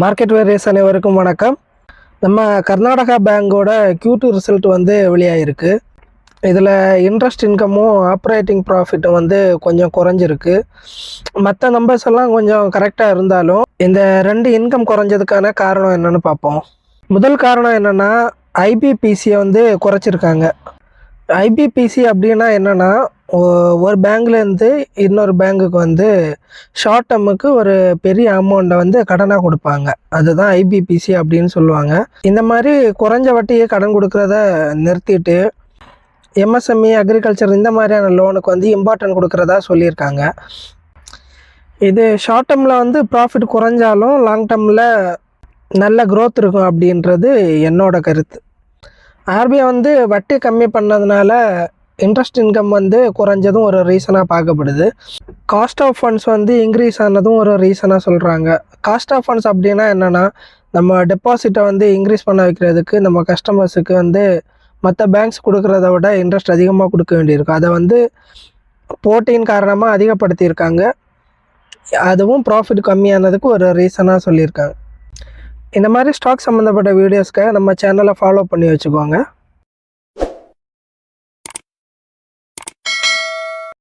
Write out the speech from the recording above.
Market various அனைவருக்கும் வணக்கம். நம்ம கர்நாடகா பேங்கோட Q2 ரிசல்ட் வந்து வெளியாகிருக்கு இதில் இன்ட்ரெஸ்ட் இன்கமும் ஆப்ரேட்டிங் ப்ராஃபிட்டும் வந்து கொஞ்சம் குறைஞ்சிருக்கு. மற்ற நம்பர்ஸ் எல்லாம் கொஞ்சம் கரெக்டாக இருந்தாலும் இந்த ரெண்டு இன்கம் குறைஞ்சதுக்கான காரணம் என்னன்னு பார்ப்போம். முதல் காரணம் என்னென்னா ஐபிபிசியை வந்து குறைச்சிருக்காங்க. ஐபிபிசி அப்படின்னா என்னென்னா ஒரு பேங்க்லேருந்து இன்னொரு பேங்குக்கு வந்து ஷார்ட் டேர்முக்கு ஒரு பெரிய அமௌண்ட்டை வந்து கடனாக கொடுப்பாங்க. அதுதான் ஐபிபிசி அப்படின்னு சொல்லுவாங்க. இந்த மாதிரி குறைஞ்ச வட்டியை கடன் கொடுக்குறத நிறுத்திட்டு எம்எஸ்எம்இ அக்ரிகல்ச்சர் இந்த மாதிரியான லோனுக்கு வந்து இம்பார்ட்டன்ட் கொடுக்குறதா சொல்லியிருக்காங்க. இது ஷார்ட் டேர்மில் வந்து ப்ராஃபிட் குறைஞ்சாலும் லாங் டேர்மில் நல்ல க்ரோத் இருக்கும் அப்படின்றது என்னோட கருத்து. ஆர்பிஐ வந்து வட்டி கம்மி பண்ணதுனால இன்ட்ரெஸ்ட் இன்கம் வந்து குறைஞ்சதும் ஒரு ரீசனாக பார்க்கப்படுது. காஸ்ட் ஆஃப் ஃபண்ட்ஸ் வந்து இன்க்ரீஸ் ஆனதும் ஒரு ரீசனாக சொல்கிறாங்க காஸ்ட் ஆஃப் ஃபண்ட்ஸ் அப்படின்னா என்னென்னா நம்ம டெபாசிட்டை வந்து இன்க்ரீஸ் பண்ண வைக்கிறதுக்கு நம்ம கஸ்டமர்ஸுக்கு வந்து மற்ற பேங்க்ஸ் கொடுக்குறத விட இன்ட்ரெஸ்ட் அதிகமாக கொடுக்க வேண்டியிருக்கும் அதை வந்து போட்டியின் காரணமாக அதிகப்படுத்தியிருக்காங்க. அதுவும் ப்ராஃபிட் கம்மியானதுக்கு ஒரு ரீசனாக சொல்லியிருக்காங்க. இந்த மாதிரி ஸ்டாக் சம்மந்தப்பட்ட வீடியோஸ்க்கு நம்ம சேனலை ஃபாலோ பண்ணி வச்சுக்கோங்க.